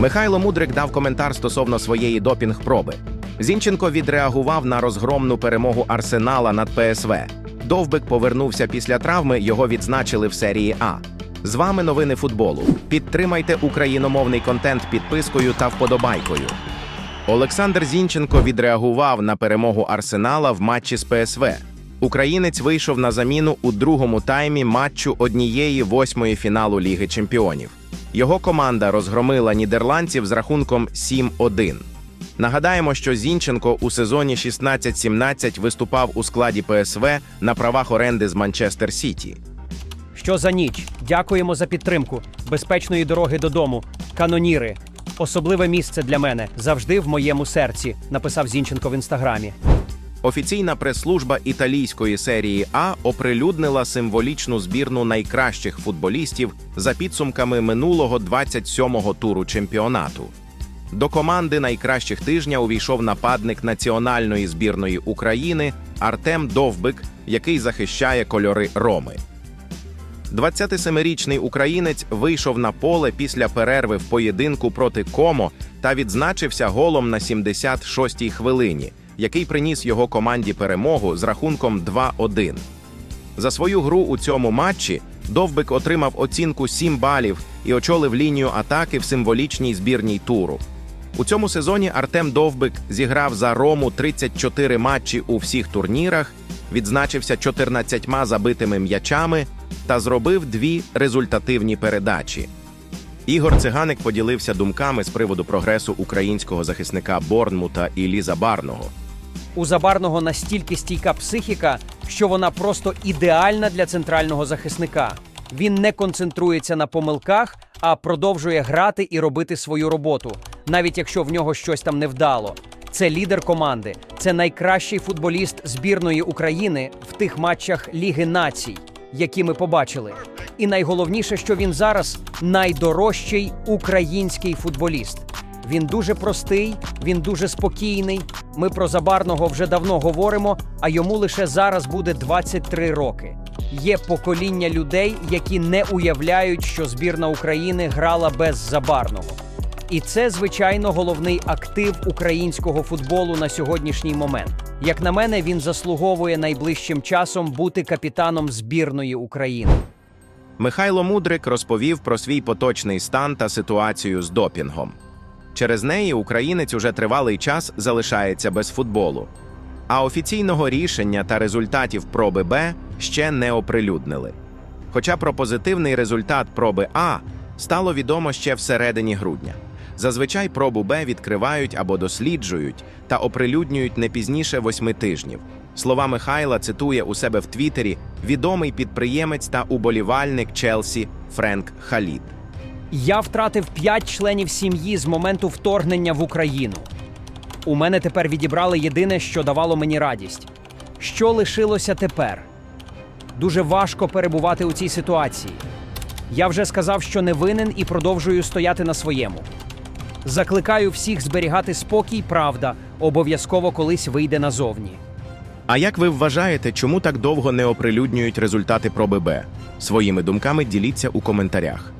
Михайло Мудрик дав коментар стосовно своєї допінг-проби. Зінченко відреагував на розгромну перемогу Арсенала над ПСВ. Довбик повернувся після травми, його відзначили в серії А. З вами новини футболу. Підтримайте україномовний контент підпискою та вподобайкою. Олександр Зінченко відреагував на перемогу Арсенала в матчі з ПСВ. Українець вийшов на заміну у другому таймі матчу однієї восьмої фіналу Ліги Чемпіонів. Його команда розгромила нідерландців з рахунком 7-1. Нагадаємо, що Зінченко у сезоні 16-17 виступав у складі ПСВ на правах оренди з Манчестер Сіті. Що за ніч? Дякуємо за підтримку. Безпечної дороги додому. Каноніри. Особливе місце для мене завжди в моєму серці, написав Зінченко в інстаграмі. Офіційна прес-служба італійської серії А оприлюднила символічну збірну найкращих футболістів за підсумками минулого 27-го туру чемпіонату. До команди найкращих тижня увійшов нападник національної збірної України Артем Довбик, який захищає кольори Роми. 27-річний українець вийшов на поле після перерви в поєдинку проти Комо та відзначився голом на 76-й хвилині, який приніс його команді перемогу з рахунком 2-1. За свою гру у цьому матчі Довбик отримав оцінку 7 балів і очолив лінію атаки в символічній збірній туру. У цьому сезоні Артем Довбик зіграв за Рому 34 матчі у всіх турнірах, відзначився 14 забитими м'ячами та зробив дві результативні передачі. Ігор Циганик поділився думками з приводу прогресу українського захисника Борнмута і Ліза Барного. У Забарного настільки стійка психіка, що вона просто ідеальна для центрального захисника. Він не концентрується на помилках, а продовжує грати і робити свою роботу, навіть якщо в нього щось там не вдало. Це лідер команди, це найкращий футболіст збірної України в тих матчах Ліги націй, які ми побачили. І найголовніше, що він зараз найдорожчий український футболіст. Він дуже простий, він дуже спокійний. Ми про Забарного вже давно говоримо, а йому лише зараз буде 23 роки. Є покоління людей, які не уявляють, що збірна України грала без Забарного. І це, звичайно, головний актив українського футболу на сьогоднішній момент. Як на мене, він заслуговує найближчим часом бути капітаном збірної України. Михайло Мудрик розповів про свій поточний стан та ситуацію з допінгом. Через неї українець уже тривалий час залишається без футболу. А офіційного рішення та результатів проби Б ще не оприлюднили. Хоча про позитивний результат проби А стало відомо ще всередині грудня. Зазвичай пробу Б відкривають або досліджують та оприлюднюють не пізніше восьми тижнів. Слова Михайла цитує у себе в Твіттері відомий підприємець та уболівальник Челсі Френк Халід. Я втратив п'ять членів сім'ї з моменту вторгнення в Україну. У мене тепер відібрали єдине, що давало мені радість. Що лишилося тепер? Дуже важко перебувати у цій ситуації. Я вже сказав, що не винен і продовжую стояти на своєму. Закликаю всіх зберігати спокій, правда, обов'язково колись вийде назовні. А як ви вважаєте, чому так довго не оприлюднюють результати проби Б? Своїми думками діліться у коментарях.